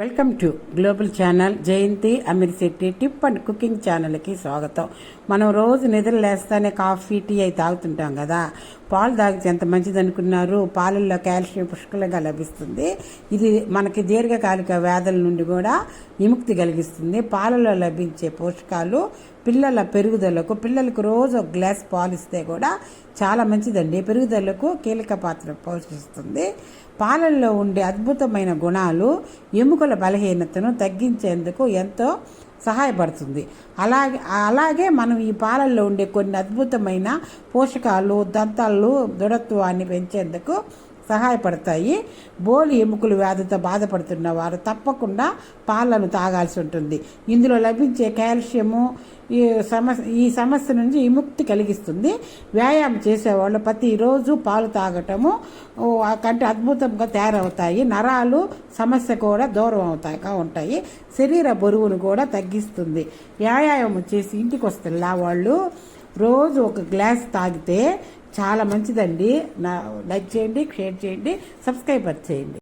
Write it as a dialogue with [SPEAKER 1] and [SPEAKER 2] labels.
[SPEAKER 1] Welcome to global channel Jayanthi Amir Shetty tip and cooking ఛానల్కి స్వాగతం. మనం రోజు నిద్ర లేస్తానే కాఫీ టీ అయి తాగుతుంటాం కదా. పాలు తాగితే ఎంత మంచిది అనుకున్నారు? పాలల్లో కాల్షియం పుష్కలంగా లభిస్తుంది. ఇది మనకి దీర్ఘకాలిక వ్యాధుల నుండి కూడా విముక్తి కలిగిస్తుంది. పాలలో లభించే పోషకాలు పిల్లల పెరుగుదలకు పిల్లలకు రోజు ఒక గ్లాస్ పాలు ఇస్తే కూడా చాలా మంచిదండి. పెరుగుదలకు కీలక పాత్ర పోషిస్తుంది. పాలల్లో ఉండే అద్భుతమైన గుణాలు ఎముకల బలహీనతను తగ్గించేందుకు ఎంతో సహాయపడుతుంది. అలాగే అలాగే మనం ఈ పాలల్లో ఉండే కొన్ని అద్భుతమైన పోషకాలు దంతాలు దృఢత్వాన్ని పెంచేందుకు సహాయపడతాయి. బోలి ఎముకలు వ్యాధితో బాధపడుతున్న వారు తప్పకుండా పాలను తాగాల్సి ఉంటుంది. ఇందులో లభించే కాల్షియము ఈ సమస్య ఈ సమస్య నుంచి విముక్తి కలిగిస్తుంది. వ్యాయామం చేసేవాళ్ళు ప్రతిరోజు పాలు తాగటము కంటే అద్భుతంగా తయారవుతాయి. నరాలు సమస్య కూడా దూరం అవుతాయిగా ఉంటాయి. శరీర బరువును కూడా తగ్గిస్తుంది. వ్యాయామం చేసి ఇంటికి వస్తున్నా వాళ్ళు రోజు ఒక గ్లాస్ తాగితే చాలా మంచిదండి. నా లైక్ చేయండి షేర్ చేయండి సబ్స్క్రైబర్ చేయండి.